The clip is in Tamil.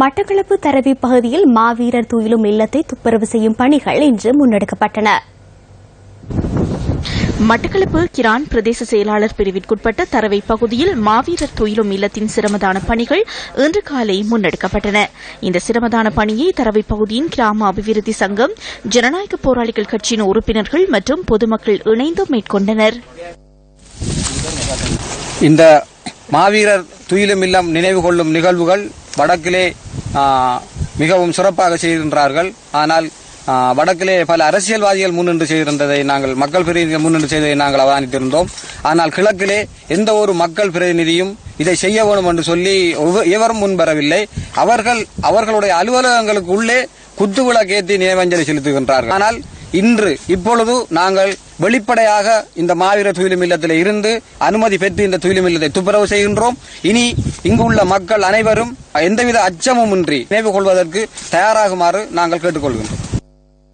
மட்டக்களப்பு தரவி பகுதியில் மாவீரர் துயிலும் இல்லத்தை துப்புரவு செய்யும் பணிகள் இன்று முன்னெடுக்கப்பட்டன. மட்டக்களப்பு கிரான் பிரதேச செயலாளர் பிரிவிற்குட்பட்ட தரவை பகுதியில் மாவீரர் துயிலும் இல்லத்தின் சிரமதான பணிகள் இன்று காலை முன்னெடுக்கப்பட்டன. இந்த சிரமதான பணியை தரவை பகுதியின் கிராம அபிவிருத்தி சங்கம் ஜனநாயக போராளிகள் கட்சியின் உறுப்பினர்கள் மற்றும் பொதுமக்கள் இணைந்து மேற்கொண்டனர். இந்த மாவீரர் துயிலும் இல்லம் நினைவு கொள்ளும் நிகழ்வுகள் வடக்கிலே மிகவும் சிறப்பாக செய்கின்றார்கள் ஆனால் வடக்கிலே பல அரசியல்வாதிகள் முன்னின்று செய்திருந்ததை நாங்கள் மக்கள் பிரதிநிதிகள் முன்னின்று செய்ததை நாங்கள் அவதானித்திருந்தோம். ஆனால் கிழக்கிலே எந்த ஒரு மக்கள் பிரதிநிதியும் இதை செய்ய வேண்டும் என்று சொல்லி ஒவ்வொ- எவரும் முன்வரவில்லை. அவர்கள் அவர்களுடைய அலுவலகங்களுக்கு உள்ளே குத்துவிளக்கேற்றி நினைவஞ்சலி செலுத்துகின்றார்கள். ஆனால் இன்று இப்பொழுது நாங்கள் வெளிப்படையாக இந்த மாவீர துயிலும் இல்லத்தில் இருந்து அனுமதி பெற்று இந்த துயிலும் இல்லத்தை துப்புரவு செய்கின்றோம். இனி இங்கு உள்ள மக்கள் அனைவரும் எந்தவித அச்சமும் இன்றி நினைவு கொள்வதற்கு தயாராகுமாறு நாங்கள் கேட்டுக்கொள்கின்றோம்.